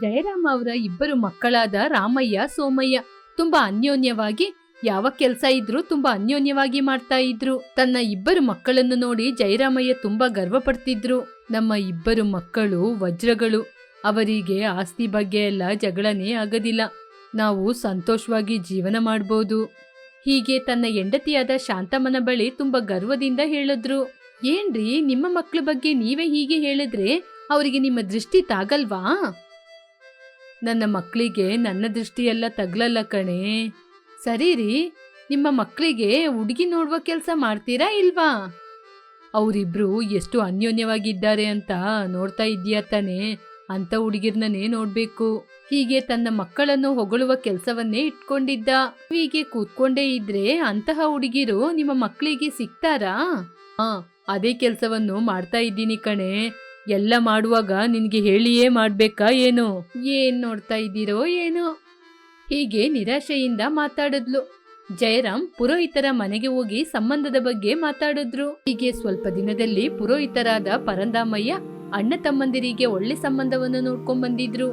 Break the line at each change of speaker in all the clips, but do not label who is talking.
ಜಯರಾಮ ಅವರ ಇಬ್ಬರು ಮಕ್ಕಳಾದ ರಾಮಯ್ಯ, ಸೋಮಯ್ಯ ತುಂಬಾ ಅನ್ಯೋನ್ಯವಾಗಿ ಯಾವ ಕೆಲಸ ಇದ್ರೂ ತುಂಬಾ ಅನ್ಯೋನ್ಯವಾಗಿ ಮಾಡ್ತಾ ಇದ್ರು. ತನ್ನ ಇಬ್ಬರು ಮಕ್ಕಳನ್ನು ನೋಡಿ ಜಯರಾಮಯ್ಯ ತುಂಬಾ ಗರ್ವ ಪಡ್ತಿದ್ರು ನಮ್ಮ ಇಬ್ಬರು ಮಕ್ಕಳು ವಜ್ರಗಳು. ಅವರಿಗೆ ಆಸ್ತಿ ಬಗ್ಗೆ ಎಲ್ಲ ಜಗಳನೇ ಆಗದಿಲ್ಲ. ನಾವು ಸಂತೋಷವಾಗಿ ಜೀವನ ಮಾಡ್ಬೋದು. ಹೀಗೆ ತನ್ನ ಹೆಂಡತಿಯಾದ ಶಾಂತಮ್ಮನ ಬಳಿ ತುಂಬಾ ಗರ್ವದಿಂದ ಹೇಳಿದ್ರು. ಏನ್ರಿ ನಿಮ್ಮ ಮಕ್ಕಳ ಬಗ್ಗೆ ನೀವೇ ಹೀಗೆ ಹೇಳಿದ್ರೆ ಅವರಿಗೆ ನಿಮ್ಮ ದೃಷ್ಟಿ ತಾಗಲ್ವಾ? ನನ್ನ ಮಕ್ಕಳಿಗೆ ನನ್ನ ದೃಷ್ಟಿಯೆಲ್ಲ ತಗ್ಲಲ್ಲ ಕಣೆ. ಸರಿ ರೀ, ನಿಮ್ಮ ಮಕ್ಕಳಿಗೆ ಹುಡುಗಿ ನೋಡುವ ಕೆಲಸ ಮಾಡ್ತೀರಾ ಇಲ್ವಾ? ಅವರಿಬ್ರು ಎಷ್ಟು ಅನ್ಯೋನ್ಯವಾಗಿದ್ದಾರೆ ಅಂತ ನೋಡ್ತಾ ಇದೀಯ ತಾನೆ? ಅಂತ ಹುಡುಗಿರ್ನೇ ನೋಡ್ಬೇಕು. ಹೀಗೆ ತನ್ನ ಮಕ್ಕಳನ್ನು ಹೊಗಳುವ ಕೆಲಸವನ್ನೇ ಇಟ್ಕೊಂಡಿದ್ದ. ಹೀಗೆ ಕೂತ್ಕೊಂಡೇ ಇದ್ರೆ ಅಂತಹ ಹುಡುಗಿರು ನಿಮ್ಮ ಮಕ್ಕಳಿಗೆ ಸಿಗ್ತಾರಾ? ಹಾ, ಅದೇ ಕೆಲಸವನ್ನು ಮಾಡ್ತಾ ಇದ್ದೀನಿ ಕಣೆ. ಎಲ್ಲ ಮಾಡುವಾಗ ನಿನಗೆ ಹೇಳಿಯೇ ಮಾಡ್ಬೇಕಾ ಏನು? ಏನ್ ನೋಡ್ತಾ ಇದ್ದೀರೋ ಏನೋ? ಹೀಗೆ ನಿರಾಶೆಯಿಂದ ಮಾತಾಡಿದ್ಲು. ಜಯರಾಮ್ ಪುರೋಹಿತರ ಮನೆಗೆ ಹೋಗಿ ಸಂಬಂಧದ ಬಗ್ಗೆ ಮಾತಾಡಿದ್ರು. ಹೀಗೆ ಸ್ವಲ್ಪ ದಿನದಲ್ಲಿ ಪುರೋಹಿತರಾದ ಪರಂದಾಮಯ್ಯ ಅಣ್ಣ ತಮ್ಮಂದಿರಿಗೆ ಒಳ್ಳೆ ಸಂಬಂಧವನ್ನು ನೋಡ್ಕೊಂಡ್ ಬಂದಿದ್ರು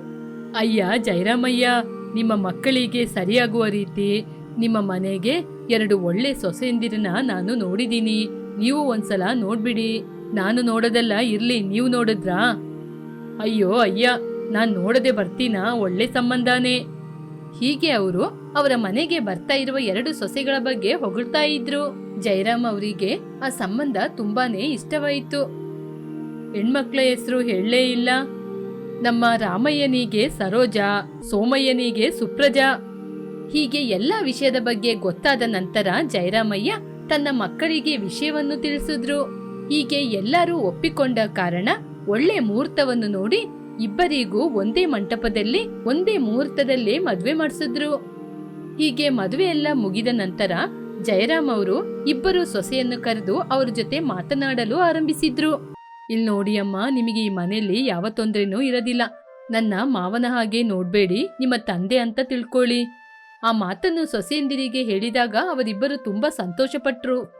ಅಯ್ಯ ಜಯರಾಮಯ್ಯ, ನಿಮ್ಮ ಮಕ್ಕಳಿಗೆ ಸರಿಯಾಗುವ ರೀತಿ ನಿಮ್ಮ ಮನೆಗೆ ಎರಡು ಒಳ್ಳೆ ಸೊಸೆಯಂದಿರನ್ನ ನಾನು ನೋಡಿದೀನಿ ನೀವು ಒಂದ್ಸಲ ನೋಡ್ಬಿಡಿ. ನಾನು ನೋಡೋದೆಲ್ಲ ಇರ್ಲಿ, ನೀವು ನೋಡಿದ್ರಾ? ಅಯ್ಯೋ, ಅಯ್ಯ, ನಾನು ನೋಡದೆ ಬರ್ತೀನಾ? ಒಳ್ಳೆ ಸಂಬಂಧನೇ. ಹೀಗೆ ಅವರು ಅವರ ಮನೆಗೆ ಬರ್ತಾ ಇರುವ ಎರಡು ಸೊಸೆಗಳ ಬಗ್ಗೆ ಹೊಗಳ್ತಾ ಇದ್ರು. ಜಯರಾಮ್ ಅವರಿಗೆ ಆ ಸಂಬಂಧ ತುಂಬಾನೇ ಇಷ್ಟವಾಯಿತು. ಹೆಣ್ಮಕ್ಳ ಹೆಸರು ಹೇಳಲೇ ಇಲ್ಲ. ನಮ್ಮ ರಾಮಯ್ಯನಿಗೆ ಸರೋಜಾ, ಸೋಮಯ್ಯನಿಗೆ ಸುಪ್ರಜಾ. ಹೀಗೆ ಎಲ್ಲ ವಿಷಯದ ಬಗ್ಗೆ ಗೊತ್ತಾದ ನಂತರ ಜಯರಾಮಯ್ಯ ತನ್ನ ಮಕ್ಕಳಿಗೆ ವಿಷಯವನ್ನು ತಿಳಿಸಿದ್ರು. ಹೀಗೆ ಎಲ್ಲರೂ ಒಪ್ಪಿಕೊಂಡ ಕಾರಣ ಒಳ್ಳೆ ಮುಹೂರ್ತವನ್ನು ನೋಡಿ ಇಬ್ಬರಿಗೂ ಒಂದೇ ಮಂಟಪದಲ್ಲಿ, ಒಂದೇ ಮುಹೂರ್ತದಲ್ಲೇ ಮದುವೆ ಮಾಡಿಸಿದ್ರು. ಹೀಗೆ ಮದುವೆ ಎಲ್ಲ ಮುಗಿದ ನಂತರ ಜಯರಾಮ್ ಅವರು ಇಬ್ಬರು ಸೊಸೆಯನ್ನು ಕರೆದು ಅವ್ರ ಜೊತೆ ಮಾತನಾಡಲು ಆರಂಭಿಸಿದ್ರು. ಇಲ್ಲಿ ನೋಡಿ ಅಮ್ಮ, ನಿಮಗೆ ಈ ಮನೆಯಲ್ಲಿ ಯಾವ ತೊಂದರೆನೂ ಇರೋದಿಲ್ಲ. ನನ್ನ ಮಾವನ ಹಾಗೆ ನೋಡಬೇಡಿ, ನಿಮ್ಮ ತಂದೆ ಅಂತ ತಿಳ್ಕೊಳ್ಳಿ. ಆ ಮಾತನ್ನು ಸೊಸೆಯಂದಿರಿಗೆ ಹೇಳಿದಾಗ ಅವರಿಬ್ಬರು ತುಂಬಾ ಸಂತೋಷಪಟ್ರು.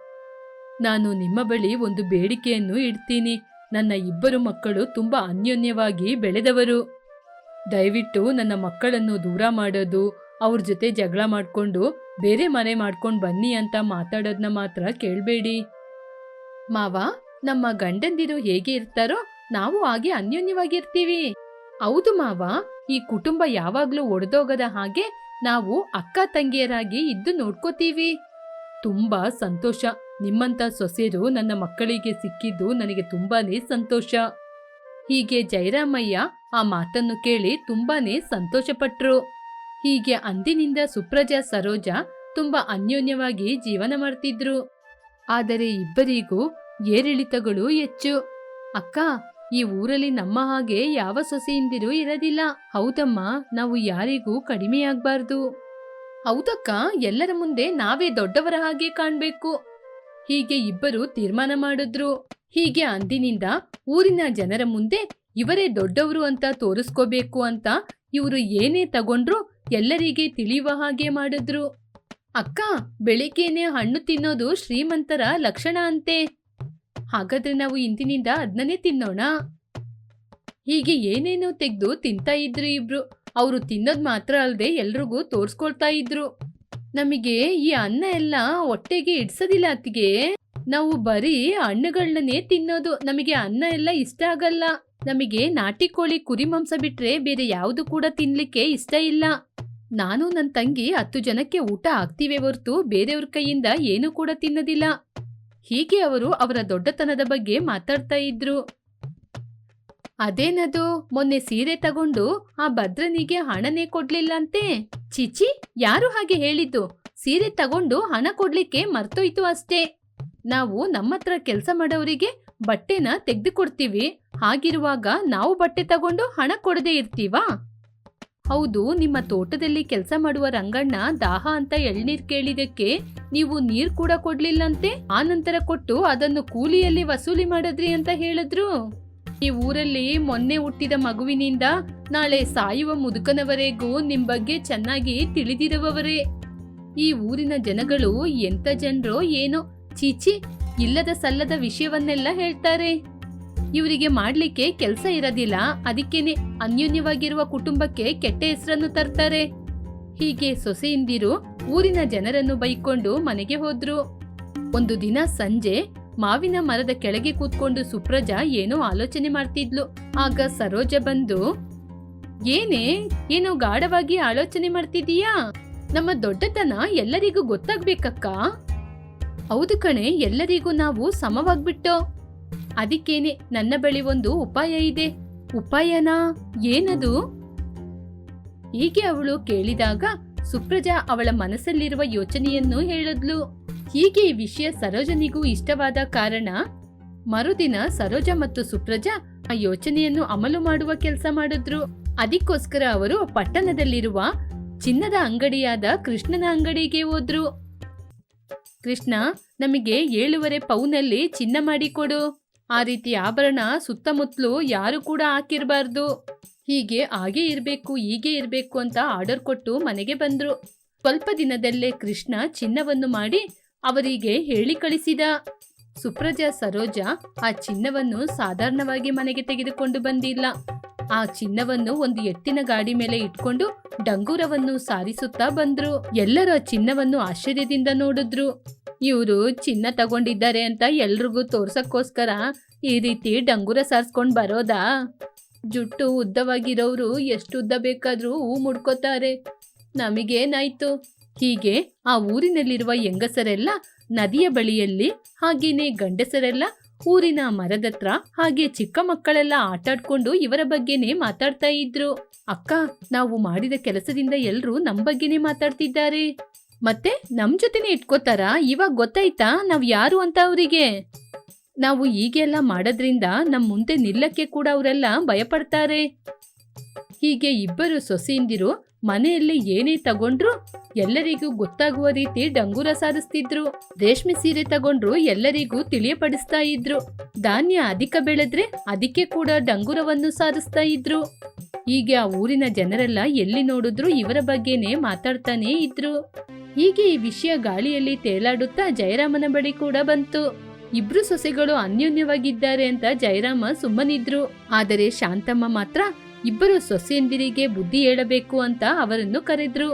ನಾನು ನಿಮ್ಮ ಬಳಿ ಒಂದು ಬೇಡಿಕೆಯನ್ನು ಇಡ್ತೀನಿ. ನನ್ನ ಇಬ್ಬರು ಮಕ್ಕಳು ತುಂಬಾ ಅನ್ಯೋನ್ಯವಾಗಿ ಬೆಳೆದವರು. ದಯವಿಟ್ಟು ನನ್ನ ಮಕ್ಕಳನ್ನು ದೂರ ಮಾಡೋದು, ಅವ್ರ ಜೊತೆ ಜಗಳ ಮಾಡ್ಕೊಂಡು, ಬೇರೆ ಮನೆ ಮಾಡ್ಕೊಂಡು ಬನ್ನಿ ಅಂತ ಮಾತಾಡೋದನ್ನ ಮಾತ್ರ ಕೇಳಬೇಡಿ. ಮಾವ, ನಮ್ಮ ಗಂಡಂದಿರು ಹೇಗೆ ಇರ್ತಾರೋ, ನಾವು ಹಾಗೆ ಅನ್ಯೋನ್ಯವಾಗಿರ್ತೀವಿ. ಹೌದು ಮಾವ, ಈ ಕುಟುಂಬ ಯಾವಾಗ್ಲೂ ಒಡೆದೋಗದ ಹಾಗೆ ನಾವು ಅಕ್ಕ ತಂಗಿಯರಾಗಿ ಇದ್ದು ನೋಡ್ಕೋತೀವಿ. ತುಂಬಾ ಸಂತೋಷ. ನಿಮ್ಮಂತ ಸೊಸೆಯರು ನನ್ನ ಮಕ್ಕಳಿಗೆ ಸಿಕ್ಕಿದ್ದು ನನಗೆ ತುಂಬಾನೇ ಸಂತೋಷ. ಹೀಗೆ ಜಯರಾಮಯ್ಯ ಆ ಮಾತನ್ನು ಕೇಳಿ ತುಂಬಾನೇ ಸಂತೋಷಪಟ್ರು. ಹೀಗೆ ಅಂದಿನಿಂದ ಸುಪ್ರಜಾ, ಸರೋಜಾ ತುಂಬಾ ಅನ್ಯೋನ್ಯವಾಗಿ ಜೀವನ ಮಾಡ್ತಿದ್ರು. ಆದರೆ ಇಬ್ಬರಿಗೂ ಏರಿಳಿತಗಳು ಹೆಚ್ಚು. ಅಕ್ಕ, ಈ ಊರಲ್ಲಿ ನಮ್ಮ ಹಾಗೆ ಯಾವ ಸೊಸೆಯಿಂದಿರೂ ಇರೋದಿಲ್ಲ. ಹೌದಮ್ಮ, ನಾವು ಯಾರಿಗೂ ಕಡಿಮೆಯಾಗಬಾರ್ದು. ಹೌದಕ್ಕ, ಎಲ್ಲರ ಮುಂದೆ ನಾವೇ ದೊಡ್ಡವರ ಹಾಗೆ ಕಾಣ್ಬೇಕು. ಹೀಗೆ ಇಬ್ಬರು ತೀರ್ಮಾನ ಮಾಡಿದ್ರು. ಹೀಗೆ ಅಂದಿನಿಂದ ಊರಿನ ಜನರ ಮುಂದೆ ಇವರೇ ದೊಡ್ಡವರು ಅಂತ ತೋರಿಸ್ಕೋಬೇಕು ಅಂತ ಇವರು ಏನೇ ತಗೊಂಡ್ರು ಎಲ್ಲರಿಗೆ ತಿಳಿಯುವ ಹಾಗೆ ಮಾಡಿದ್ರು. ಅಕ್ಕ, ಬೆಳಿಗ್ಗೆನೆ ಹಣ್ಣು ತಿನ್ನೋದು ಶ್ರೀಮಂತರ ಲಕ್ಷಣ ಅಂತೆ. ಹಾಗಾದ್ರೆ ನಾವು ಇಂದಿನಿಂದ ಅದನ್ನೇ ತಿನ್ನೋಣ? ಹೀಗೆ ಏನೇನೋ ತೆಗೆದು ತಿಂತಾ ಇದ್ರು ಇಬ್ರು. ಅವರು ತಿನ್ನೋದು ಮಾತ್ರ ಅಲ್ಲದೆ ಎಲ್ರಿಗೂ ತೋರಿಸ್ಕೊಳ್ತಾ ಇದ್ರು. ನಮಗೆ ಈ ಅನ್ನ ಎಲ್ಲ ಹೊಟ್ಟೆಗೆ ಇಡ್ಸೋದಿಲ್ಲ ಅತ್ತಿಗೆ. ನಾವು ಬರೀ ಹಣ್ಣುಗಳನ್ನೇ ತಿನ್ನೋದು. ನಮಗೆ ಅನ್ನ ಎಲ್ಲ ಇಷ್ಟ ಆಗಲ್ಲ. ನಮಗೆ ನಾಟಿ ಕೋಳಿ ಕುರಿ ಮಾಂಸ ಬಿಟ್ರೆ ಬೇರೆ ಯಾವುದು ಕೂಡ ತಿನ್ಲಿಕ್ಕೆ ಇಷ್ಟ ಇಲ್ಲ. ನಾನು ನನ್ನ ತಂಗಿ ಹತ್ತು ಜನಕ್ಕೆ ಊಟ ಹಾಕ್ತೀವಿ ಹೊರತು ಬೇರೆಯವ್ರ ಕೈಯಿಂದ ಏನೂ ಕೂಡ ತಿನ್ನೋದಿಲ್ಲ. ಹೀಗೆ ಅವರು ಅವರ ದೊಡ್ಡತನದ ಬಗ್ಗೆ ಮಾತಾಡ್ತಾ ಇದ್ರು. ಅದೇನದು? ಮೊನ್ನೆ ಸೀರೆ ತಗೊಂಡು ಆ ಭದ್ರನಿಗೆ ಹಣನೇ ಕೊಡ್ಲಿಲ್ಲಂತೆ. ಚಿಚಿ ಯಾರು ಹಾಗೆ ಹೇಳಿದ್ದು? ಸೀರೆ ತಗೊಂಡು ಹಣ ಕೊಡ್ಲಿಕ್ಕೆ ಮರ್ತೋಯ್ತು ಅಷ್ಟೇ. ನಾವು ನಮ್ಮತ್ರ ಕೆಲಸ ಮಾಡೋರಿಗೆ ಬಟ್ಟೆನ ತೆಗೆದು ಕೊಡ್ತೀವಿ ಹಾಗಿರುವಾಗ ನಾವು ಬಟ್ಟೆ ತಗೊಂಡು ಹಣ ಕೊಡದೇ ಇರ್ತೀವಾ? ಹೌದು, ನಿಮ್ಮ ತೋಟದಲ್ಲಿ ಕೆಲಸ ಮಾಡುವ ರಂಗಣ್ಣ ದಾಹ ಅಂತ ಎಳ್ನೀರ್ ಕೇಳಿದಕ್ಕೆ ನೀವು ನೀರ್ ಕೂಡ ಕೊಡ್ಲಿಲ್ಲಂತೆ. ಆ ನಂತರ ಕೊಟ್ಟು ಅದನ್ನು ಕೂಲಿಯಲ್ಲಿ ವಸೂಲಿ ಮಾಡಿದ್ರಿ ಅಂತ ಹೇಳಿದ್ರು. ಈ ಊರಲ್ಲಿ ಮೊನ್ನೆ ಹುಟ್ಟಿದ ಮಗುವಿನಿಂದ ನಾಳೆ ಸಾಯುವ ಮುದುಕನವರೆಗೂ ನಿಮ್ ಬಗ್ಗೆ ಚೆನ್ನಾಗಿ ತಿಳಿದಿರುವವರೇ. ಈ ಊರಿನ ಜನಗಳು ಎಂತ ಜನರೋ ಏನೋ. ಚೀಚಿ, ಇಲ್ಲದ ಸಲ್ಲದ ವಿಷಯವನ್ನೆಲ್ಲ ಹೇಳ್ತಾರೆ. ಇವರಿಗೆ ಮಾಡ್ಲಿಕ್ಕೆ ಕೆಲಸ ಇರೋದಿಲ್ಲ, ಅದಕ್ಕೇನೆ ಅನ್ಯೋನ್ಯವಾಗಿರುವ ಕುಟುಂಬಕ್ಕೆ ಕೆಟ್ಟ ಹೆಸರನ್ನು ತರ್ತಾರೆ. ಹೀಗೆ ಸೊಸೆಯಿಂದಿರು ಊರಿನ ಜನರನ್ನು ಬೈಕೊಂಡು ಮನೆಗೆ ಹೋದ್ರು. ಒಂದು ದಿನ ಸಂಜೆ ಮಾವಿನ ಮರದ ಕೆಳಗೆ ಕೂತ್ಕೊಂಡು ಸುಪ್ರಜಾ ಏನೋ ಆಲೋಚನೆ ಮಾಡ್ತಿದ್ಲು. ಆಗ ಸರೋಜ ಬಂದು, ಏನೇ, ಏನೋ ಗಾಢವಾಗಿ ಆಲೋಚನೆ ಮಾಡ್ತಿದೀಯಾ ನಮ್ಮ ದೊಡ್ಡತನ ಎಲ್ಲರಿಗೂ ಗೊತ್ತಾಗ್ಬೇಕಕ್ಕ? ಹೌದು ಕಣೆ, ಎಲ್ಲರಿಗೂ ನಾವು ಸಮವಾಗ್ಬಿಟ್ಟೋ. ಅದಕ್ಕೇನೆ, ನನ್ನ ಬಳಿ ಒಂದು ಉಪಾಯ ಇದೆ. ಉಪಾಯನಾ? ಏನದು? ಹೀಗೆ ಅವಳು ಕೇಳಿದಾಗ ಸುಪ್ರಜಾ ಅವಳ ಮನಸ್ಸಲ್ಲಿರುವ ಯೋಚನೆಯನ್ನು ಹೇಳಿದ್ಲು. ಹೀಗೆ ಈ ವಿಷಯ ಸರೋಜನಿಗೂ ಇಷ್ಟವಾದ ಕಾರಣ ಮರುದಿನ ಸರೋಜ ಮತ್ತು ಸುಪ್ರಜಾ ಆ ಯೋಚನೆಯನ್ನು ಅಮಲು ಮಾಡುವ ಕೆಲಸ ಮಾಡಿದ್ರು. ಅದಕ್ಕೋಸ್ಕರ ಅವರು ಪಟ್ಟಣದಲ್ಲಿರುವ ಚಿನ್ನದ ಅಂಗಡಿಯಾದ ಕೃಷ್ಣನ ಅಂಗಡಿಗೆ ಹೋದ್ರು. ಕೃಷ್ಣ, ನಮಗೆ ಏಳುವರೆ ಪೌನಲ್ಲಿ ಚಿನ್ನ ಮಾಡಿಕೊಡು ಆ ರೀತಿ ಆಭರಣ ಸುತ್ತಮುತ್ತಲು ಯಾರು ಕೂಡ ಹಾಕಿರಬಾರ್ದು. ಹೀಗೆ ಹಾಗೆ ಇರಬೇಕು, ಹೀಗೆ ಇರಬೇಕು ಅಂತ ಆರ್ಡರ್ ಕೊಟ್ಟು ಮನೆಗೆ ಬಂದರು. ಸ್ವಲ್ಪ ದಿನದಲ್ಲೇ ಕೃಷ್ಣ ಚಿನ್ನವನ್ನು ಮಾಡಿ ಅವರಿಗೆ ಹೇಳಿ ಕಳಿಸಿದ. ಸುಪ್ರಜಾ ಸರೋಜ ಆ ಚಿನ್ನವನ್ನು ಸಾಧಾರಣವಾಗಿ ಮನೆಗೆ ತೆಗೆದುಕೊಂಡು ಬಂದಿಲ್ಲ. ಆ ಚಿನ್ನವನ್ನು ಒಂದು ಎತ್ತಿನ ಗಾಡಿ ಮೇಲೆ ಇಟ್ಕೊಂಡು ಡಂಗೂರವನ್ನು ಸಾರಿಸುತ್ತಾ ಬಂದ್ರು. ಎಲ್ಲರೂ ಆ ಚಿನ್ನವನ್ನು ಆಶ್ಚರ್ಯದಿಂದ ನೋಡಿದ್ರು. ಇವರು ಚಿನ್ನ ತಗೊಂಡಿದ್ದಾರೆ ಅಂತ ಎಲ್ರಿಗೂ ತೋರ್ಸಕ್ಕೋಸ್ಕರ ಈ ರೀತಿ ಡಂಗೂರ ಸಾರಿಸ್ಕೊಂಡು ಬರೋದಾ? ಜುಟ್ಟು ಉದ್ದವಾಗಿರೋರು ಎಷ್ಟು ಉದ್ದ ಬೇಕಾದ್ರೂ ಹೂ ಮುಡ್ಕೋತಾರೆ. ನಮಗೇನಾಯ್ತು? ಹೀಗೆ ಆ ಊರಿನಲ್ಲಿರುವ ಹೆಂಗಸರೆಲ್ಲ ನದಿಯ ಬಳಿಯಲ್ಲಿ, ಹಾಗೇನೆ ಗಂಡಸರೆಲ್ಲ ಊರಿನ ಮರದತ್ರ ಹಾಗೆ ಚಿಕ್ಕ ಮಕ್ಕಳೆಲ್ಲ ಆಟಾಡ್ಕೊಂಡು ಇವರ ಬಗ್ಗೆನೇ ಮಾತಾಡ್ತಾ ಇದ್ರು. ಅಕ್ಕ, ನಾವು ಮಾಡಿದ ಕೆಲಸದಿಂದ ಎಲ್ಲರೂ ನಮ್ಮ ಬಗ್ಗೆನೇ ಮಾತಾಡ್ತಿದ್ದಾರೆ. ಮತ್ತೆ ನಮ್ ಜೊತೆನೆ ಇಟ್ಕೋತಾರ? ಇವಾಗ ಗೊತ್ತಾಯ್ತಾ? ನಾವ್ ಯಾರು ಅಂತ ಅವರಿಗೆ? ನಾವು ಹೀಗೆಲ್ಲ ಮಾಡೋದ್ರಿಂದ ನಮ್ ಮುಂದೆ ನಿಲ್ಲಕ್ಕೆ ಕೂಡ ಅವರೆಲ್ಲ ಭಯಪಡ್ತಾರೆ. ಹೀಗೆ ಇಬ್ಬರು ಸೊಸೆಯಂದಿರು ಮನೆಯಲ್ಲಿ ಏನೇ ತಗೊಂಡ್ರು ಎಲ್ಲರಿಗೂ ಗೊತ್ತಾಗುವ ರೀತಿ ಡಂಗೂರ ಸಾರಿಸ್ತಿದ್ರು. ರೇಷ್ಮೆ ಸೀರೆ ತಗೊಂಡ್ರು ಎಲ್ಲರಿಗೂ ತಿಳಿಯಪಡಿಸ್ತಾ ಇದ್ರು. ಧಾನ್ಯ ಅಧಿಕ ಬೆಳೆದ್ರೆ ಅದಕ್ಕೆ ಕೂಡ ಡಂಗೂರವನ್ನು ಸಾರಿಸ್ತಾ ಇದ್ರು. ಹೀಗೆ ಆ ಊರಿನ ಜನರೆಲ್ಲ ಎಲ್ಲಿ ನೋಡಿದ್ರು ಇವರ ಬಗ್ಗೆನೇ ಮಾತಾಡ್ತಾನೇ ಇದ್ರು. ಹೀಗೆ ಈ ವಿಷಯ ಗಾಳಿಯಲ್ಲಿ ತೇಲಾಡುತ್ತಾ ಜಯರಾಮನ ಬಳಿ ಕೂಡ ಬಂತು. ಇಬ್ರು ಸೊಸೆಗಳು ಅನ್ಯೋನ್ಯವಾಗಿದ್ದಾರೆ ಅಂತ ಜಯರಾಮ ಸುಮ್ಮನಿದ್ರು. ಆದರೆ ಶಾಂತಮ್ಮ ಮಾತ್ರ ಇಬ್ಬರು ಸೊಸೆಯಂದಿರಿಗೆ ಬುದ್ಧಿ ಹೇಳಬೇಕು ಅಂತ ಅವರನ್ನು ಕರೆದ್ರು.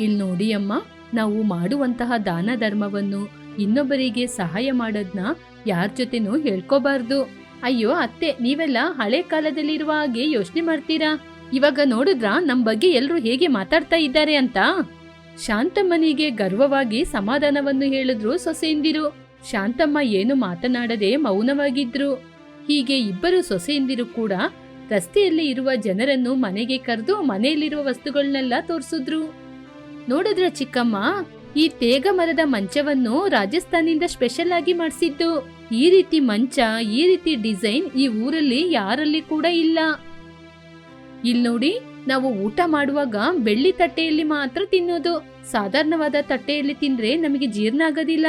ಇಲ್ ನೋಡಿ ಅಮ್ಮ, ನಾವು ಮಾಡುವಂತಹ ದಾನ ಧರ್ಮವನ್ನು ಇನ್ನೊಬ್ಬರಿಗೆ ಸಹಾಯ ಮಾಡೋದ್ನ ಯಾರ ಜೊತೆನೂ ಹೇಳ್ಕೋಬಾರ್ದು. ಅಯ್ಯೋ ಅತ್ತೆ, ನೀವೆಲ್ಲ ಹಳೆ ಕಾಲದಲ್ಲಿರುವ ಹಾಗೆ ಯೋಚನೆ ಮಾಡ್ತೀರಾ? ಇವಾಗ ನೋಡಿದ್ರ ನಮ್ ಬಗ್ಗೆ ಎಲ್ಲರೂ ಹೇಗೆ ಮಾತಾಡ್ತಾ ಇದ್ದಾರೆ ಅಂತ? ಶಾಂತಮ್ಮನಿಗೆ ಗರ್ವವಾಗಿ ಸಮಾಧಾನವನ್ನು ಹೇಳಿದ್ರು ಸೊಸೆಯಂದಿರು. ಶಾಂತಮ್ಮ ಏನು ಮಾತನಾಡದೆ ಮೌನವಾಗಿದ್ರು. ಹೀಗೆ ಇಬ್ಬರು ಸೊಸೆಯಂದಿರು ಕೂಡ ರಸ್ತೆಯಲ್ಲಿ ಇರುವ ಜನರನ್ನು ಮನೆಗೆ ಕರೆದು ಮನೆಯಲ್ಲಿರುವ ವಸ್ತುಗಳನ್ನೆಲ್ಲ ತೋರಿಸಿದ್ರು. ನೋಡಿದ್ರ ಚಿಕ್ಕಮ್ಮ, ಈ ತೇಗ ಮರದ ಮಂಚವನ್ನು ರಾಜಸ್ಥಾನಿಂದ ಸ್ಪೆಷಲ್ ಆಗಿ ಮಾಡಿಸಿದ್ದು. ಈ ರೀತಿ ಮಂಚ, ಈ ರೀತಿ ಡಿಸೈನ್ ಈ ಊರಲ್ಲಿ ಯಾರಲ್ಲಿ ಕೂಡ ಇಲ್ಲ. ಇಲ್ಲಿ ನೋಡಿ, ನಾವು ಊಟ ಮಾಡುವಾಗ ಬೆಳ್ಳಿ ತಟ್ಟೆಯಲ್ಲಿ ಮಾತ್ರ ತಿನ್ನೋದು. ಸಾಧಾರಣವಾದ ತಟ್ಟೆಯಲ್ಲಿ ತಿಂದ್ರೆ ನಮಗೆ ಜೀರ್ಣ ಆಗೋದಿಲ್ಲ.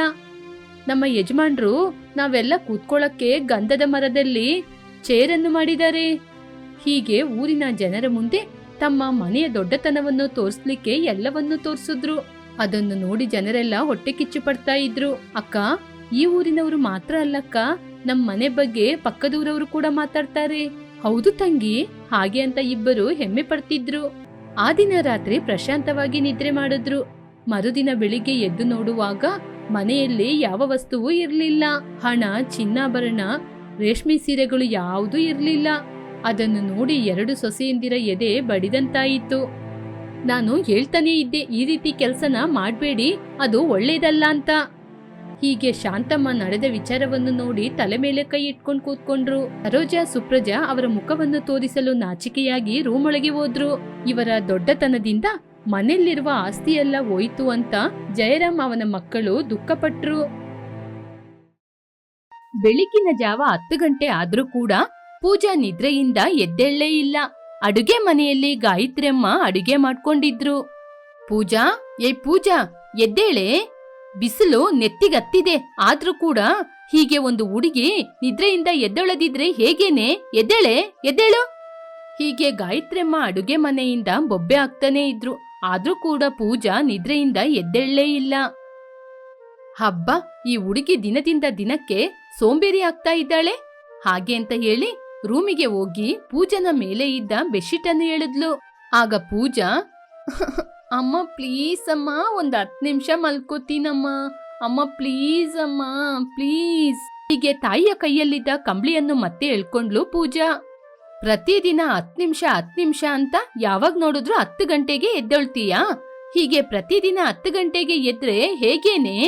ನಮ್ಮ ಯಜಮಾನ್ರು ನಾವೆಲ್ಲ ಕೂತ್ಕೊಳ್ಳಕ್ಕೆ ಗಂಧದ ಮರದಲ್ಲಿ ಚೇರನ್ನು ಮಾಡಿದ್ದಾರೆ. ಹೀಗೆ ಊರಿನ ಜನರ ಮುಂದೆ ತಮ್ಮ ಮನೆಯ ದೊಡ್ಡತನವನ್ನು ತೋರಿಸ್ಲಿಕ್ಕೆ ಎಲ್ಲವನ್ನೂ ತೋರಿಸಿದ್ರು. ಅದನ್ನು ನೋಡಿ ಜನರೆಲ್ಲ ಹೊಟ್ಟೆ ಕಿಚ್ಚು ಪಡ್ತಾ ಇದ್ರು. ಅಕ್ಕ, ಈ ಊರಿನವರು ಮಾತ್ರ ಅಲ್ಲಕ್ಕ ನಮ್ಮ ಮನೆ ಬಗ್ಗೆ ಪಕ್ಕದೂರವರು ಕೂಡ ಮಾತಾಡ್ತಾರೆ. ಹೌದು ತಂಗಿ, ಹಾಗೆ ಅಂತ ಇಬ್ಬರು ಹೆಮ್ಮೆ ಪಡ್ತಿದ್ರು. ಆ ದಿನ ರಾತ್ರಿ ಪ್ರಶಾಂತವಾಗಿ ನಿದ್ರೆ ಮಾಡಿದ್ರು. ಮರುದಿನ ಬೆಳಿಗ್ಗೆ ಎದ್ದು ನೋಡುವಾಗ ಮನೆಯಲ್ಲಿ ಯಾವ ವಸ್ತುವೂ ಇರ್ಲಿಲ್ಲ. ಹಣ, ಚಿನ್ನಾಭರಣ, ರೇಷ್ಮೆ ಸೀರೆಗಳು ಯಾವುದೂ ಇರ್ಲಿಲ್ಲ. ಅದನ್ನು ನೋಡಿ ಎರಡು ಸೊಸೆಯಂದಿರ ಎದೆ ಬಡಿದಂತಾಯಿತು. ನಾನು ಹೇಳ್ತಾನೇ ಇದ್ದೆ, ಈ ರೀತಿ ಕೆಲಸನ ಮಾಡಬೇಡಿ, ಅದು ಒಳ್ಳೇದಲ್ಲ ಅಂತ. ಹೀಗೆ ಶಾಂತಮ್ಮ ನಡೆದ ವಿಚಾರವನ್ನು ನೋಡಿ ತಲೆ ಮೇಲೆ ಕೈ ಇಟ್ಕೊಂಡು ಕೂತ್ಕೊಂಡ್ರು. ಸರೋಜಾ, ಸುಪ್ರಜಾ ಅವರ ಮುಖವನ್ನು ತೋರಿಸಲು ನಾಚಿಕೆಯಾಗಿ ರೂಮ್ ಒಳಗೆ ಹೋದ್ರು. ಇವರ ದೊಡ್ಡತನದಿಂದ ಮನೆಯಲ್ಲಿರುವ ಆಸ್ತಿಯೆಲ್ಲ ಹೋಯಿತು ಅಂತ ಜಯರಾಮ್ ಅವನ ಮಕ್ಕಳು ದುಃಖಪಟ್ರು. ಬೆಳಗಿನ ಜಾವ ಹತ್ತು ಗಂಟೆ ಆದ್ರೂ ಕೂಡ ಪೂಜಾ ನಿದ್ರೆಯಿಂದ ಎದ್ದೇಳಲೇ ಇಲ್ಲ. ಅಡುಗೆ ಮನೆಯಲ್ಲಿ ಗಾಯತ್ರಿಯಮ್ಮ ಅಡುಗೆ ಮಾಡ್ಕೊಂಡಿದ್ರು. ಪೂಜಾ ಏ ಪೂಜಾ, ಎದ್ದೇಳೆ. ಬಿಸಿಲು ನೆತ್ತಿಗತ್ತಿದೆ. ಆದ್ರೂ ಕೂಡ ಹೀಗೆ ಒಂದು ಹುಡುಗಿ ನಿದ್ರೆಯಿಂದ ಎದ್ದೊಳದಿದ್ರೆ ಹೇಗೇನೆ? ಎದ್ದೇಳೆ, ಎದ್ದೇಳು. ಹೀಗೆ ಗಾಯತ್ರಿಯಮ್ಮ ಅಡುಗೆ ಮನೆಯಿಂದ ಬೊಬ್ಬೆ ಆಗ್ತಾನೇ ಇದ್ರು. ಆದ್ರೂ ಕೂಡ ಪೂಜಾ ನಿದ್ರೆಯಿಂದ ಎದ್ದೇಳಲೇ ಇಲ್ಲ. ಹಬ್ಬ, ಈ ಹುಡುಗಿ ದಿನದಿಂದ ದಿನಕ್ಕೆ ಸೋಂಬೇರಿ ಆಗ್ತಾ ಇದ್ದಾಳೆ. ಹಾಗೆ ಅಂತ ಹೇಳಿ ರೂಮಿಗೆ ಹೋಗಿ ಪೂಜನ ಮೇಲೆ ಇದ್ದ ಬೆಡ್ಶೀಟ್ ಅನ್ನು ಎಳೆದ್ಲು. ಆಗ ಪೂಜಾ, ಅಮ್ಮ ಪ್ಲೀಸ್ ಅಮ್ಮ, ಒಂದು ಹತ್ತು ನಿಮಿಷ ಮಲ್ಕೋತೀನಮ್ಮ. ಅಮ್ಮ ಪ್ಲೀಸ್ ಅಮ್ಮ ಪ್ಲೀಸ್ ಹೀಗೆ ತಾಯಿಯ ಕೈಯಲ್ಲಿದ್ದ ಕಂಬಳಿಯನ್ನು ಮತ್ತೆ ಎಳ್ಕೊಂಡ್ಲು ಪೂಜಾ. ಪ್ರತಿದಿನ ಹತ್ತು ನಿಮಿಷ ಹತ್ತು ನಿಮಿಷ ಅಂತ ಯಾವಾಗ ನೋಡಿದ್ರು ಹತ್ತು ಗಂಟೆಗೆ ಎದ್ದೇಳ್ತೀಯಾ? ಹೀಗೆ ಪ್ರತಿದಿನ ಹತ್ತು ಗಂಟೆಗೆ ಎದ್ರೆ ಹೇಗೇನೆ?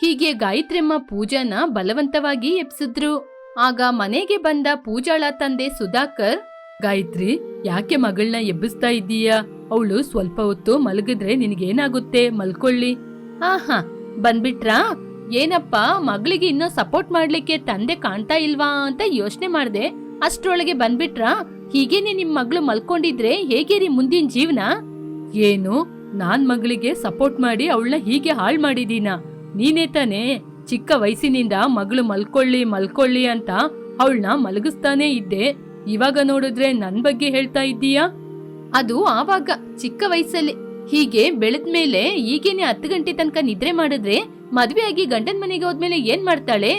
ಹೀಗೆ ಗಾಯತ್ರಿಮ್ಮ ಪೂಜಾನ ಬಲವಂತವಾಗಿ ಎಬ್ಸಿದ್ರು. ಆಗ ಮನೆಗೆ ಬಂದ ಪೂಜಾಳ ತಂದೆ ಸುಧಾಕರ್, ಗಾಯತ್ರಿ, ಯಾಕೆ ಮಗಳನ್ನ ಎಬ್ಬಿಸ್ತಾ ಇದ್ದೀಯಾ? ಅವಳು ಸ್ವಲ್ಪ ಹೊತ್ತು ಮಲಗಿದ್ರೆ ನಿನಗೇನಾಗುತ್ತೆ? ಮಲ್ಕೊಳ್ಳಿ. ಹಾ ಹಾ ಬಂದ್ಬಿಟ್ರಾ? ಏನಪ್ಪ, ಮಗಳಿಗೆ ಇನ್ನೂ ಸಪೋರ್ಟ್ ಮಾಡ್ಲಿಕ್ಕೆ ತಂದೆ ಕಾಣ್ತಾ ಇಲ್ವಾ ಅಂತ ಯೋಚನೆ ಮಾಡ್ದೆ. ಅಷ್ಟ್ರೊಳಗೆ ಬಂದ್ಬಿಟ್ರಾ? ಹೀಗೇನೆ ನಿಮ್ ಮಗಳು ಮಲ್ಕೊಂಡಿದ್ರೆ ಹೇಗೆ ರೀ ಮುಂದಿನ ಜೀವನ? ಏನು, ನಾನ್ ಮಗಳಿಗೆ ಸಪೋರ್ಟ್ ಮಾಡಿ ಅವಳನ್ನ ಹೀಗೆ ಹಾಳ್ ಮಾಡಿದೀನ? ನೀನೇ ತಾನೇ? ಚಿಕ್ಕ ವಯಸ್ಸಿನಿಂದ ಮಗಳು ಮಲ್ಕೊಳ್ಳಿ ಮಲ್ಕೊಳ್ಳಿ ಅಂತ ಅವಳನ್ನ ಮಲಗಿಸ್ತಾನೇ ಇದ್ದೆ. ಇವಾಗ ನೋಡಿದ್ರೆ ನನ್ ಬಗ್ಗೆ ಹೇಳ್ತಾ ಇದ್ದೀಯಾ? ಅದು ಆವಾಗ, ಚಿಕ್ಕ ವಯಸ್ಸಲ್ಲಿ. ಹೀಗೆ ಬೆಳೆದ್ಮೇಲೆ ಈಗೇನೆ ಹತ್ತು ಗಂಟೆ ತನಕ ನಿದ್ರೆ ಮಾಡಿದ್ರೆ ಮದ್ವೆ ಆಗಿ ಗಂಡನ ಮನೆಗೆ ಹೋದ್ಮೇಲೆ ಏನ್ ಮಾಡ್ತಾಳೆ?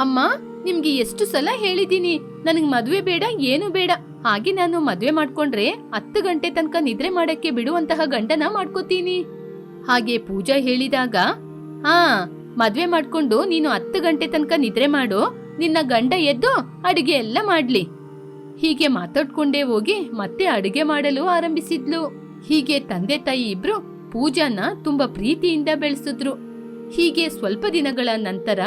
ಅಮ್ಮ, ನಿಮ್ಗೆ ಎಷ್ಟು ಸಲ ಹೇಳಿದೀನಿ ನನಗ್ ಮದ್ವೆ ಬೇಡ, ಏನು ಬೇಡ. ಹಾಗೆ ನಾನು ಮದ್ವೆ ಮಾಡ್ಕೊಂಡ್ರೆ ಹತ್ತು ಗಂಟೆ ತನಕ ನಿದ್ರೆ ಮಾಡಕ್ಕೆ ಬಿಡುವಂತಹ ಗಂಡನ ಮಾಡ್ಕೋತೀನಿ. ಹಾಗೆ ಪೂಜಾ ಹೇಳಿದಾಗ, ಹಾ ಮದ್ವೆ ಮಾಡ್ಕೊಂಡು ನೀನು ಹತ್ತು ಗಂಟೆ ತನಕ ನಿದ್ರೆ ಮಾಡು. ನಿನ್ನ ಗಂಡ ಎದ್ದು ಅಡಿಗೆ ಎಲ್ಲ ಮಾಡ್ಲಿ. ಹೀಗೆ ಮಾತಾಡ್ಕೊಂಡೇ ಹೋಗಿ ಮತ್ತೆ ಅಡುಗೆ ಮಾಡಲು ಆರಂಭಿಸಿದ್ಲು. ಹೀಗೆ ತಂದೆ ತಾಯಿ ಇಬ್ರು ಪೂಜಾನ ತುಂಬಾ ಪ್ರೀತಿಯಿಂದ ಬೆಳೆಸಿದ್ರು. ಹೀಗೆ ಸ್ವಲ್ಪ ದಿನಗಳ ನಂತರ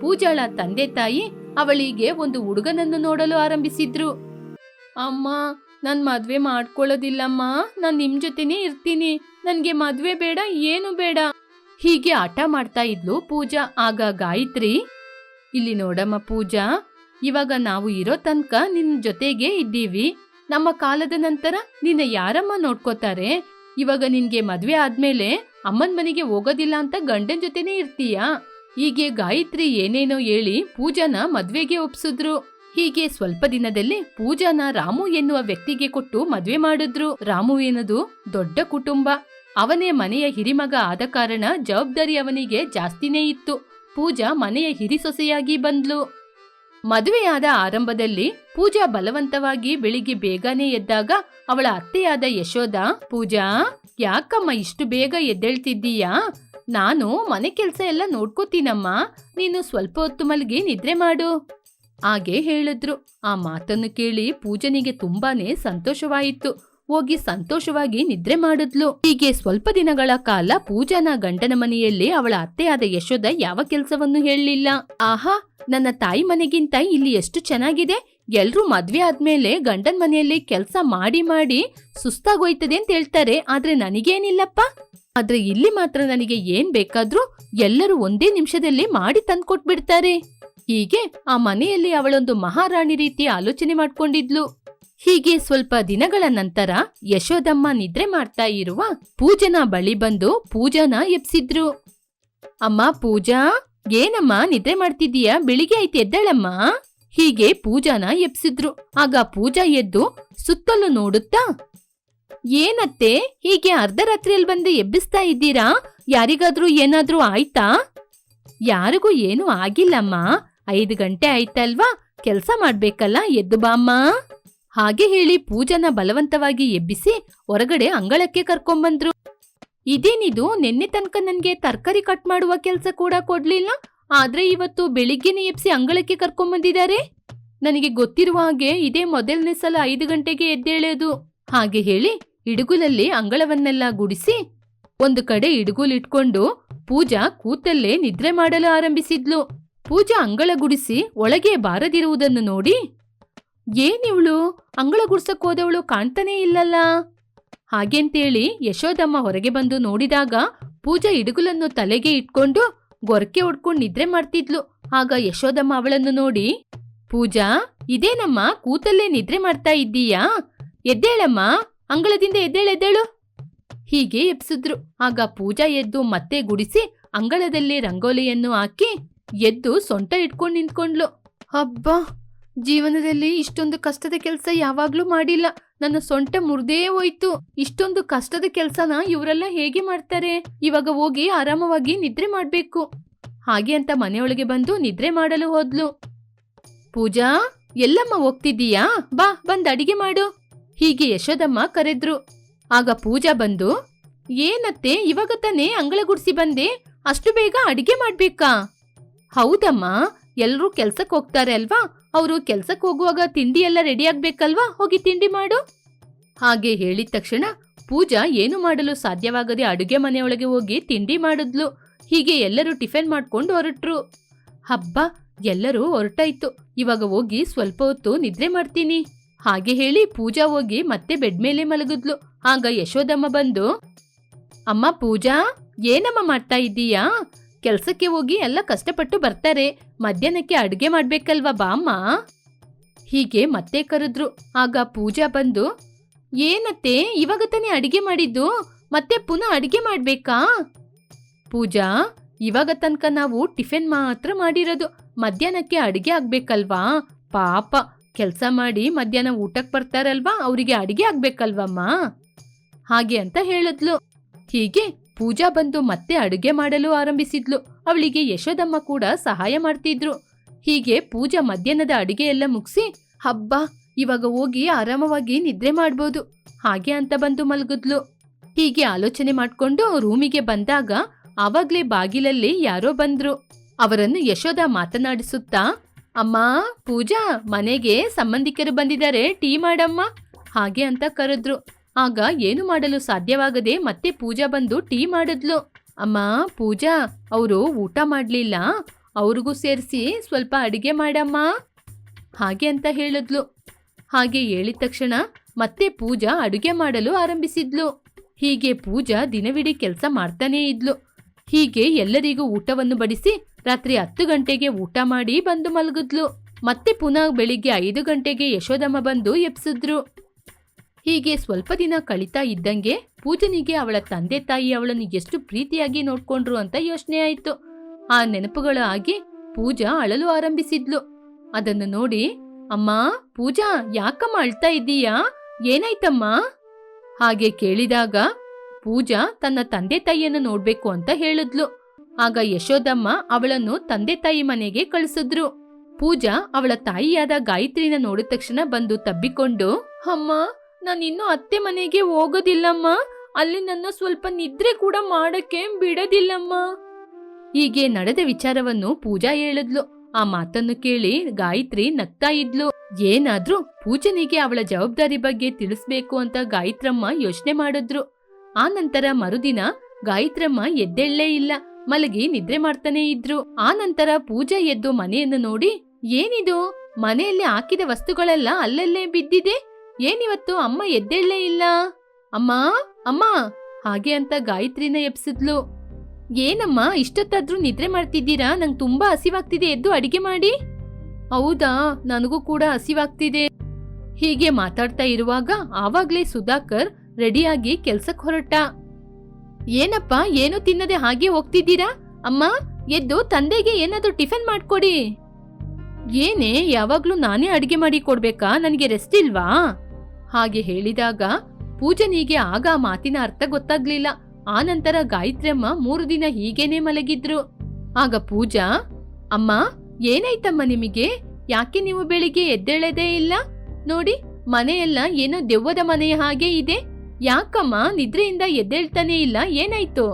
ಪೂಜಾಳ ತಂದೆ ತಾಯಿ ಅವಳಿಗೆ ಒಂದು ಹುಡುಗನನ್ನು ನೋಡಲು ಆರಂಭಿಸಿದ್ರು. ಅಮ್ಮ, ನಾನು ಮದ್ವೆ ಮಾಡ್ಕೊಳ್ಳೋದಿಲ್ಲಮ್ಮ. ನಾನ್ ನಿಮ್ ಜೊತೆನೇ ಇರ್ತೀನಿ. ನನ್ಗೆ ಮದ್ವೆ ಬೇಡ, ಏನು ಬೇಡ. ಹೀಗೆ ಆಟ ಮಾಡ್ತಾ ಇದ್ಲು ಪೂಜಾ. ಆಗ ಗಾಯತ್ರಿ, ಇಲ್ಲಿ ನೋಡಮ್ಮ ಪೂಜಾ, ಇವಾಗ ನಾವು ಇರೋ ತನಕ ನಿನ್ನ ಜೊತೆಗೆ ಇದ್ದೀವಿ. ನಮ್ಮ ಕಾಲದ ನಂತರ ನಿನ್ನ ಯಾರಮ್ಮ ನೋಡ್ಕೋತಾರೆ? ಇವಾಗ ನಿನ್ಗೆ ಮದ್ವೆ ಆದ್ಮೇಲೆ ಅಮ್ಮನ್ ಮನೆಗೆ ಹೋಗೋದಿಲ್ಲ ಅಂತ ಗಂಡನ್ ಜೊತೆನೆ ಇರ್ತೀಯಾ? ಹೀಗೆ ಗಾಯತ್ರಿ ಏನೇನೋ ಹೇಳಿ ಪೂಜಾನ ಮದ್ವೆಗೆ ಒಪ್ಸಿದ್ರು. ಹೀಗೆ ಸ್ವಲ್ಪ ದಿನದಲ್ಲಿ ಪೂಜಾನ ರಾಮು ಎನ್ನುವ ವ್ಯಕ್ತಿಗೆ ಕೊಟ್ಟು ಮದ್ವೆ ಮಾಡಿದ್ರು. ರಾಮು ಏನದು? ದೊಡ್ಡ ಕುಟುಂಬ. ಅವನೇ ಮನೆಯ ಹಿರಿಮಗ ಆದ ಕಾರಣ ಜವಾಬ್ದಾರಿ ಅವನಿಗೆ ಜಾಸ್ತಿನೇ ಇತ್ತು. ಪೂಜಾ ಮನೆಯ ಹಿರಿಸೊಸೆಯಾಗಿ ಬಂದ್ಲು. ಮದುವೆಯಾದ ಆರಂಭದಲ್ಲಿ ಪೂಜಾ ಬಲವಂತವಾಗಿ ಬೆಳಿಗ್ಗೆ ಬೇಗನೆ ಎದ್ದಾಗ ಅವಳ ಅತ್ತೆಯಾದ ಯಶೋದ ಪೂಜಾ, ಯಾಕಮ್ಮ ಇಷ್ಟು ಬೇಗ ಎದ್ದೇಳ್ತಿದ್ದೀಯಾ? ನಾನು ಮನೆ ಕೆಲಸ ಎಲ್ಲ ನೋಡ್ಕೋತೀನಮ್ಮ. ನೀನು ಸ್ವಲ್ಪ ಹೊತ್ತು ಮಲಗಿ ನಿದ್ರೆ ಮಾಡು. ಹಾಗೆ ಹೇಳಿದ್ರು. ಆ ಮಾತನ್ನು ಕೇಳಿ ಪೂಜನಿಗೆ ತುಂಬಾನೇ ಸಂತೋಷವಾಯಿತು. ಹೋಗಿ ಸಂತೋಷವಾಗಿ ನಿದ್ರೆ ಮಾಡಿದ್ಲು. ಹೀಗೆ ಸ್ವಲ್ಪ ದಿನಗಳ ಕಾಲ ಪೂಜಾನ ಗಂಡನ ಮನೆಯಲ್ಲಿ ಅವಳ ಅತ್ತೆಯಾದ ಯಶೋದ ಯಾವ ಕೆಲಸವನ್ನು ಹೇಳಲಿಲ್ಲ. ಆಹಾ, ನನ್ನ ತಾಯಿ ಮನೆಗಿಂತ ಇಲ್ಲಿ ಎಷ್ಟು ಚೆನ್ನಾಗಿದೆ. ಎಲ್ರೂ ಮದ್ವೆ ಆದ್ಮೇಲೆ ಗಂಡನ್ ಮನೆಯಲ್ಲಿ ಕೆಲಸ ಮಾಡಿ ಮಾಡಿ ಸುಸ್ತಾಗೋಯ್ತದೆ ಅಂತ ಹೇಳ್ತಾರೆ. ಆದ್ರೆ ನನಗೇನಿಲ್ಲಪ್ಪ. ಆದ್ರೆ ಇಲ್ಲಿ ಮಾತ್ರ ನನಗೆ ಏನ್ ಬೇಕಾದ್ರೂ ಎಲ್ಲರೂ ಒಂದೇ ನಿಮಿಷದಲ್ಲಿ ಮಾಡಿ ತಂದ್ಕೊಟ್ಬಿಡ್ತಾರೆ. ಹೀಗೆ ಆ ಮನೆಯಲ್ಲಿ ಅವಳೊಂದು ಮಹಾರಾಣಿ ರೀತಿ ಆಲೋಚನೆ ಮಾಡ್ಕೊಂಡಿದ್ಲು. ಹೀಗೆ ಸ್ವಲ್ಪ ದಿನಗಳ ನಂತರ ಯಶೋದಮ್ಮ ನಿದ್ರೆ ಮಾಡ್ತಾ ಇರುವ ಪೂಜನ ಬಳಿ ಬಂದು ಪೂಜಾನ ಎಬ್ಸಿದ್ರು. ಅಮ್ಮ ಪೂಜಾ, ಏನಮ್ಮ ನಿದ್ರೆ ಮಾಡ್ತಿದ್ದೀಯಾ? ಬೆಳಿಗ್ಗೆ ಆಯ್ತು ಎದ್ದಳಮ್ಮ? ಹೀಗೆ ಪೂಜಾನ ಎಬ್ಸಿದ್ರು. ಆಗ ಪೂಜಾ ಎದ್ದು ಸುತ್ತಲೂ ನೋಡುತ್ತಾ, ಏನತ್ತೆ, ಹೀಗೆ ಅರ್ಧ ರಾತ್ರಿಯಲ್ಲಿ ಬಂದು ಎಬ್ಬಿಸ್ತಾ ಇದ್ದೀರಾ? ಯಾರಿಗಾದ್ರೂ ಏನಾದ್ರೂ ಆಯ್ತಾ? ಯಾರಿಗೂ ಏನೂ ಆಗಿಲ್ಲಮ್ಮ. ಐದು ಗಂಟೆ ಆಯ್ತಲ್ವಾ? ಕೆಲಸ ಮಾಡ್ಬೇಕಲ್ಲ, ಎದ್ದು ಬಾಮ್ಮ ಹಾಗೆ ಹೇಳಿ ಪೂಜನ ಬಲವಂತವಾಗಿ ಎಬ್ಬಿಸಿ ಹೊರಗಡೆ ಅಂಗಳಕ್ಕೆ ಕರ್ಕೊಂಬಂದ್ರು. ಇದೇನಿದು? ನಿನ್ನೆ ತನಕ ನನಗೆ ತರಕಾರಿ ಕಟ್ ಮಾಡುವ ಕೆಲಸ ಕೂಡ ಕೊಡ್ಲಿಲ್ಲ. ಆದ್ರೆ ಇವತ್ತು ಬೆಳಿಗ್ಗೆನೆ ಎಬ್ಸಿ ಅಂಗಳಕ್ಕೆ ಕರ್ಕೊಂಬಂದಿದ್ದಾರೆ. ನನಗೆ ಗೊತ್ತಿರುವ ಹಾಗೆ ಇದೇ ಮೊದಲನೇ ಸಲ ಐದು ಗಂಟೆಗೆ ಎದ್ದೇಳೋದು. ಹಾಗೆ ಹೇಳಿ ಇಡುಗುಲಲ್ಲಿ ಅಂಗಳವನ್ನೆಲ್ಲ ಗುಡಿಸಿ ಒಂದು ಕಡೆ ಇಟ್ಕೊಂಡು ಪೂಜಾ ಕೂತಲ್ಲೇ ನಿದ್ರೆ ಮಾಡಲು ಆರಂಭಿಸಿದ್ಲು. ಪೂಜಾ ಅಂಗಳ ಗುಡಿಸಿ ಒಳಗೆ ಬಾರದಿರುವುದನ್ನು ನೋಡಿ ಏನಿವಳು ಅಂಗಳ ಗುಡ್ಸಕ್ ಹೋದವಳು ಕಾಣ್ತಾನೇ ಇಲ್ಲಲ್ಲ? ಹಾಗೆಂತೇಳಿ ಯಶೋದಮ್ಮ ಹೊರಗೆ ಬಂದು ನೋಡಿದಾಗ ಪೂಜಾ ಇಡುಗುಲನ್ನು ತಲೆಗೆ ಇಟ್ಕೊಂಡು ಗೊರಕೆ ಹೊಡ್ಕೊಂಡು ನಿದ್ರೆ ಮಾಡ್ತಿದ್ಲು. ಆಗ ಯಶೋದಮ್ಮ ಅವಳನ್ನು ನೋಡಿ, ಪೂಜಾ, ಇದೇನಮ್ಮ? ಕೂತಲ್ಲೇ ನಿದ್ರೆ ಮಾಡ್ತಾ ಇದ್ದೀಯಾ? ಎದ್ದೇಳಮ್ಮ, ಅಂಗಳದಿಂದ ಎದ್ದೇಳೆದ್ದೇಳು ಹೀಗೆ ಎಬ್ಸಿದ್ರು. ಆಗ ಪೂಜಾ ಎದ್ದು ಮತ್ತೆ ಗುಡಿಸಿ ಅಂಗಳದಲ್ಲಿ ರಂಗೋಲಿಯನ್ನು ಹಾಕಿ ಎದ್ದು ಸೊಂಟ ಇಟ್ಕೊಂಡು ನಿಂತ್ಕೊಂಡ್ಲು. ಹಬ್ಬ ಜೀವನದಲ್ಲಿ ಇಷ್ಟೊಂದು ಕಷ್ಟದ ಕೆಲಸ ಯಾವಾಗ್ಲೂ ಮಾಡಿಲ್ಲ. ನನ್ನ ಸೊಂಟ ಮುರ್ದೇ ಹೋಯ್ತು. ಇಷ್ಟೊಂದು ಕಷ್ಟದ ಕೆಲಸನ ಇವರೆಲ್ಲ ಹೇಗೆ ಮಾಡ್ತಾರೆ? ಇವಾಗ ಹೋಗಿ ಆರಾಮವಾಗಿ ನಿದ್ರೆ ಮಾಡ್ಬೇಕು. ಹಾಗೆ ಅಂತ ಮನೆಯೊಳಗೆ ಬಂದು ನಿದ್ರೆ ಮಾಡಲು ಹೋದ್ಲು. ಪೂಜಾ, ಎಲ್ಲಮ್ಮ ಹೋಗ್ತಿದ್ದೀಯಾ? ಬಾ, ಬಂದ್ ಅಡಿಗೆ ಮಾಡು. ಹೀಗೆ ಯಶೋದಮ್ಮ ಕರೆದ್ರು. ಆಗ ಪೂಜಾ ಬಂದು, ಏನತ್ತೆ, ಇವಾಗ ತಾನೇ ಅಂಗಳ ಗುಡಿಸಿ ಬಂದೆ. ಅಷ್ಟು ಬೇಗ ಅಡಿಗೆ ಮಾಡ್ಬೇಕಾ? ಹೌದಮ್ಮ, ಎಲ್ರೂ ಕೆಲ್ಸಕ್ಕೆ ಹೋಗ್ತಾರೆ ಅಲ್ವಾ? ಅವರು ಕೆಲ್ಸಕ್ಕೆ ಹೋಗುವಾಗ ತಿಂಡಿ ಎಲ್ಲ ರೆಡಿ ಆಗ್ಬೇಕಲ್ವಾ? ಹೋಗಿ ತಿಂಡಿ ಮಾಡು. ಹಾಗೆ ಹೇಳಿದ ತಕ್ಷಣ ಪೂಜಾ ಏನು ಮಾಡಲು ಸಾಧ್ಯವಾಗದೆ ಅಡುಗೆ ಮನೆಯೊಳಗೆ ಹೋಗಿ ತಿಂಡಿ ಮಾಡಿದ್ಲು. ಹೀಗೆ ಎಲ್ಲರೂ ಟಿಫಿನ್ ಮಾಡ್ಕೊಂಡು ಹೊರಟ್ರು. ಹಬ್ಬ, ಎಲ್ಲರೂ ಹೊರಟಾಯ್ತು. ಇವಾಗ ಹೋಗಿ ಸ್ವಲ್ಪ ಹೊತ್ತು ನಿದ್ರೆ ಮಾಡ್ತೀನಿ. ಹಾಗೆ ಹೇಳಿ ಪೂಜಾ ಹೋಗಿ ಮತ್ತೆ ಬೆಡ್ ಮೇಲೆ ಮಲಗಿದ್ಲು. ಆಗ ಯಶೋದಮ್ಮ ಬಂದು, ಅಮ್ಮ ಪೂಜಾ, ಏನಮ್ಮ ಮಾಡ್ತಾ ಇದ್ದೀಯಾ? ಕೆಲ್ಸಕ್ಕೆ ಹೋಗಿ ಎಲ್ಲ ಕಷ್ಟಪಟ್ಟು ಬರ್ತಾರೆ. ಮಧ್ಯಾಹ್ನಕ್ಕೆ ಅಡ್ಗೆ ಮಾಡ್ಬೇಕಲ್ವಾ ಬಾಮ್ಮ? ಹೀಗೆ ಮತ್ತೆ ಕರೆದ್ರು. ಆಗ ಪೂಜಾ ಬಂದು, ಏನತ್ತೆ, ಇವಾಗ ತಾನೇ ಅಡಿಗೆ ಮಾಡಿದ್ದು? ಮತ್ತೆ ಪುನಃ ಅಡಿಗೆ ಮಾಡ್ಬೇಕಾ? ಪೂಜಾ, ಇವಾಗ ತನಕ ನಾವು ಟಿಫಿನ್ ಮಾತ್ರ ಮಾಡಿರೋದು. ಮಧ್ಯಾಹ್ನಕ್ಕೆ ಅಡಿಗೆ ಆಗ್ಬೇಕಲ್ವಾ? ಪಾಪ, ಕೆಲಸ ಮಾಡಿ ಮಧ್ಯಾಹ್ನ ಊಟಕ್ಕೆ ಬರ್ತಾರಲ್ವಾ? ಅವರಿಗೆ ಅಡಿಗೆ ಆಗ್ಬೇಕಲ್ವಮ್ಮ? ಹಾಗೆ ಅಂತ ಹೇಳಿದ್ಲು. ಹೀಗೆ ಪೂಜಾ ಬಂದು ಮತ್ತೆ ಅಡುಗೆ ಮಾಡಲು ಆರಂಭಿಸಿದ್ಲು. ಅವಳಿಗೆ ಯಶೋದಮ್ಮ ಕೂಡ ಸಹಾಯ ಮಾಡ್ತಿದ್ರು. ಹೀಗೆ ಪೂಜಾ ಮಧ್ಯಾಹ್ನದ ಅಡುಗೆ ಎಲ್ಲ ಮುಗಿಸಿ, ಹಬ್ಬ, ಇವಾಗ ಹೋಗಿ ಆರಾಮವಾಗಿ ನಿದ್ರೆ ಮಾಡ್ಬೋದು. ಹಾಗೆ ಅಂತ ಬಂದು ಮಲಗಿದ್ಲು. ಹೀಗೆ ಆಲೋಚನೆ ಮಾಡ್ಕೊಂಡು ರೂಮಿಗೆ ಬಂದಾಗ ಆವಾಗ್ಲೇ ಬಾಗಿಲಲ್ಲಿ ಯಾರೋ ಬಂದ್ರು. ಅವರನ್ನು ಯಶೋದ ಮಾತನಾಡಿಸುತ್ತಾ, ಅಮ್ಮ, ಪೂಜಾ, ಮನೆಗೆ ಸಂಬಂಧಿಕರು ಬಂದಿದ್ದಾರೆ. ಟೀ ಮಾಡಮ್ಮ. ಹಾಗೆ ಅಂತ ಕರೆದ್ರು. ಆಗ ಏನು ಮಾಡಲು ಸಾಧ್ಯವಾಗದೆ ಮತ್ತೆ ಪೂಜಾ ಬಂದು ಟೀ ಮಾಡಿದ್ಲು. ಅಮ್ಮ, ಪೂಜಾ, ಅವರು ಊಟ ಮಾಡಲಿಲ್ಲ. ಅವ್ರಿಗೂ ಸೇರಿಸಿ ಸ್ವಲ್ಪ ಅಡಿಗೆ ಮಾಡಮ್ಮ. ಹಾಗೆ ಅಂತ ಹೇಳಿದ್ಲು. ಹಾಗೆ ಹೇಳಿದ ತಕ್ಷಣ ಮತ್ತೆ ಪೂಜಾ ಅಡುಗೆ ಮಾಡಲು ಆರಂಭಿಸಿದ್ಲು. ಹೀಗೆ ಪೂಜಾ ದಿನವಿಡೀ ಕೆಲಸ ಮಾಡ್ತಾನೇ ಇದ್ಲು. ಹೀಗೆ ಎಲ್ಲರಿಗೂ ಊಟವನ್ನು ಬಡಿಸಿ ರಾತ್ರಿ ಹತ್ತು ಗಂಟೆಗೆ ಊಟ ಮಾಡಿ ಬಂದು ಮಲಗಿದ್ಲು. ಮತ್ತೆ ಪುನಃ ಬೆಳಿಗ್ಗೆ ಐದು ಗಂಟೆಗೆ ಯಶೋದಮ್ಮ ಬಂದು ಎಬ್ಸಿದ್ರು. ಹೀಗೆ ಸ್ವಲ್ಪ ದಿನ ಕಳೀತಾ ಇದ್ದಂಗೆ ಪೂಜನಿಗೆ ಅವಳ ತಂದೆ ತಾಯಿ ಅವಳನ್ನು ಎಷ್ಟು ಪ್ರೀತಿಯಾಗಿ ನೋಡ್ಕೊಂಡ್ರು ಅಂತ ಯೋಚನೆ ಆಯ್ತು. ಆ ನೆನಪುಗಳು ಆಗಿ ಪೂಜಾ ಅಳಲು ಆರಂಭಿಸಿದ್ಲು. ಅದನ್ನು ನೋಡಿ, ಅಮ್ಮ, ಪೂಜಾ, ಯಾಕಮ್ಮ ಅಳ್ತಾ ಇದ್ದೀಯಾ? ಏನಾಯ್ತಮ್ಮ? ಹಾಗೆ ಕೇಳಿದಾಗ ಪೂಜಾ ತನ್ನ ತಂದೆ ತಾಯಿಯನ್ನು ನೋಡ್ಬೇಕು ಅಂತ ಹೇಳಿದ್ಲು. ಆಗ ಯಶೋದಮ್ಮ ಅವಳನ್ನು ತಂದೆ ತಾಯಿ ಮನೆಗೆ ಕಳಿಸಿದ್ರು. ಪೂಜಾ ಅವಳ ತಾಯಿಯಾದ ಗಾಯತ್ರಿನ ನೋಡಿದ ತಕ್ಷಣ ಬಂದು ತಬ್ಬಿಕೊಂಡು, ಅಮ್ಮ ನಾನಿನ್ನೂ ಅತ್ತೆ ಮನೆಗೆ ಹೋಗೋದಿಲ್ಲಮ್ಮ. ಅಲ್ಲಿ ನನ್ನ ಸ್ವಲ್ಪ ನಿದ್ರೆ ಕೂಡ ಮಾಡಕ್ಕೆ ಬಿಡೋದಿಲ್ಲಮ್ಮ. ಹೀಗೆ ನಡೆದ ವಿಚಾರವನ್ನು ಪೂಜಾ ಹೇಳಿದ್ಲು. ಆ ಮಾತನ್ನು ಕೇಳಿ ಗಾಯತ್ರಿ ನಗ್ತಾ ಇದ್ಲು. ಏನಾದ್ರೂ ಪೂಜನಿಗೆ ಅವಳ ಜವಾಬ್ದಾರಿ ಬಗ್ಗೆ ತಿಳಿಸ್ಬೇಕು ಅಂತ ಗಾಯತ್ರಮ್ಮ ಯೋಚನೆ ಮಾಡಿದ್ರು. ಆ ನಂತರ ಮರುದಿನ ಗಾಯತ್ರಮ್ಮ ಎದ್ದೆಳ್ಳೇ ಇಲ್ಲ. ಮಲಗಿ ನಿದ್ರೆ ಮಾಡ್ತಾನೆ ಇದ್ರು. ಆ ನಂತರ ಪೂಜಾ ಎದ್ದು ಮನೆಯನ್ನು ನೋಡಿ, ಏನಿದು? ಮನೆಯಲ್ಲಿ ಹಾಕಿದ ವಸ್ತುಗಳೆಲ್ಲ ಅಲ್ಲಲ್ಲೇ ಬಿದ್ದಿದೆ? ಏನಿವತ್ತು ಅಮ್ಮ ಎದ್ದೇಳಲೇ ಇಲ್ಲ? ಅಮ್ಮ ಅಮ್ಮ, ಹಾಗೆ ಅಂತ ಗಾಯತ್ರಿನ ಎಬ್ಸಿದ್ಲು. ಏನಮ್ಮ, ಇಷ್ಟೊತ್ತಾದ್ರೂ ನಿದ್ರೆ ಮಾಡ್ತಿದ್ದೀರಾ? ನಂಗೆ ತುಂಬಾ ಹಸಿವಾಗ್ತಿದೆ, ಎದ್ದು ಅಡಿಗೆ ಮಾಡಿ. ಹೌದಾ, ನನಗೂ ಕೂಡ ಹಸಿವಾಗ್ತಿದೆ. ಹೀಗೆ ಮಾತಾಡ್ತಾ ಇರುವಾಗ ಆವಾಗ್ಲೇ ಸುಧಾಕರ್ ರೆಡಿಯಾಗಿ ಕೆಲ್ಸಕ್ಕೆ ಹೊರಟ. ಏನಪ್ಪ, ಏನು ತಿನ್ನದೆ ಹಾಗೆ ಹೋಗ್ತಿದ್ದೀರಾ? ಅಮ್ಮ, ಎದ್ದು ತಂದೆಗೆ ಏನಾದರೂ ಟಿಫನ್ ಮಾಡ್ಕೊಡಿ. ಏನೇ, ಯಾವಾಗ್ಲೂ ನಾನೇ ಅಡಿಗೆ ಮಾಡಿ ಕೊಡ್ಬೇಕಾ? ನನಗೆ ರೆಸ್ಟ್ ಇಲ್ವಾ? ಹಾಗೆ ಹೇಳಿದಾಗ ಪೂಜನಿಗೆ ಆಗ ಮಾತಿನ ಅರ್ಥ ಗೊತ್ತಾಗ್ಲಿಲ್ಲ. ಆನಂತರ ಗಾಯತ್ರಿಯಮ್ಮ ಮೂರು ದಿನ ಹೀಗೇನೆ ಮಲಗಿದ್ರು. ಆಗ ಪೂಜಾ, ಅಮ್ಮ, ಏನಾಯ್ತಮ್ಮ ನಿಮಗೆ? ಯಾಕೆ ನೀವು ಬೆಳಿಗ್ಗೆ ಎದ್ದೇಳದೇ ಇಲ್ಲ? ನೋಡಿ, ಮನೆಯೆಲ್ಲ ಏನೋ ದೆವ್ವದ ಮನೆಯ ಹಾಗೆ ಇದೆ. ಯಾಕಮ್ಮ ನಿದ್ರೆಯಿಂದ ಎದ್ದೇಳ್ತಾನೆ ಇಲ್ಲ? ಏನಾಯ್ತು?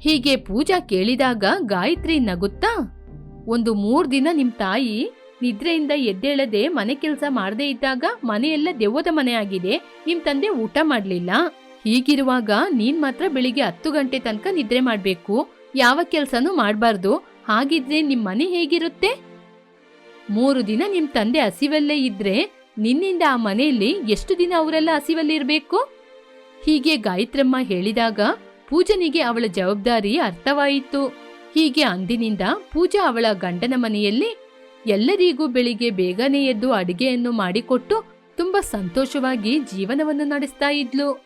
ಹೀಗೆ ಪೂಜಾ ಕೇಳಿದಾಗ ಗಾಯತ್ರಿ ನಗುತ್ತಾ, ಒಂದು ಮೂರು ದಿನ ನಿಮ್ ತಾಯಿ ನಿದ್ರೆಯಿಂದ ಎದ್ದೇಳದೆ ಮನೆ ಕೆಲಸ ಮಾಡದೇ ಇದ್ದಾಗ ಮನೆಯೆಲ್ಲ ದೆವ್ವದ ಮನೆ ಆಗಿದೆ ನಿಮ್ ತಂದೆ ಊಟ ಮಾಡ್ಲಿಲ್ಲ? ಹೀಗಿರುವಾಗ ನೀನ್ ಮಾತ್ರ ಬೆಳಿಗ್ಗೆ ಹತ್ತು ಗಂಟೆ ತನಕ ನಿದ್ರೆ ಮಾಡ್ಬೇಕು. ಯಾವ ಕೆಲ್ಸನೂ ಮಾಡಬಾರ್ದು. ಹಾಗಿದ್ರೆ ನಿಮ್ ಮನೆ ಹೇಗಿರುತ್ತೆ? ಮೂರು ದಿನ ನಿಮ್ ತಂದೆ ಹಸಿವಲ್ಲೇ ಇದ್ರೆ ನಿನ್ನಿಂದ ಆ ಮನೆಯಲ್ಲಿ ಎಷ್ಟು ದಿನ ಅವರೆಲ್ಲ ಹಸಿವಲ್ಲಿರ್ಬೇಕು ಹೀಗೆ ಗಾಯತ್ರಮ್ಮ ಹೇಳಿದಾಗ ಪೂಜನಿಗೆ ಅವಳ ಜವಾಬ್ದಾರಿ ಅರ್ಥವಾಯಿತು. ಹೀಗೆ ಅಂದಿನಿಂದ ಪೂಜಾ ಅವಳ ಗಂಡನ ಮನೆಯಲ್ಲಿ ಎಲ್ಲರಿಗೂ ಬೆಳಿಗ್ಗೆ ಬೇಗನೆ ಎದ್ದು ಅಡಿಗೆಯನ್ನು ಮಾಡಿಕೊಟ್ಟು ತುಂಬಾ ಸಂತೋಷವಾಗಿ ಜೀವನವನ್ನು ನಡೆಸ್ತಾ ಇದ್ಲು.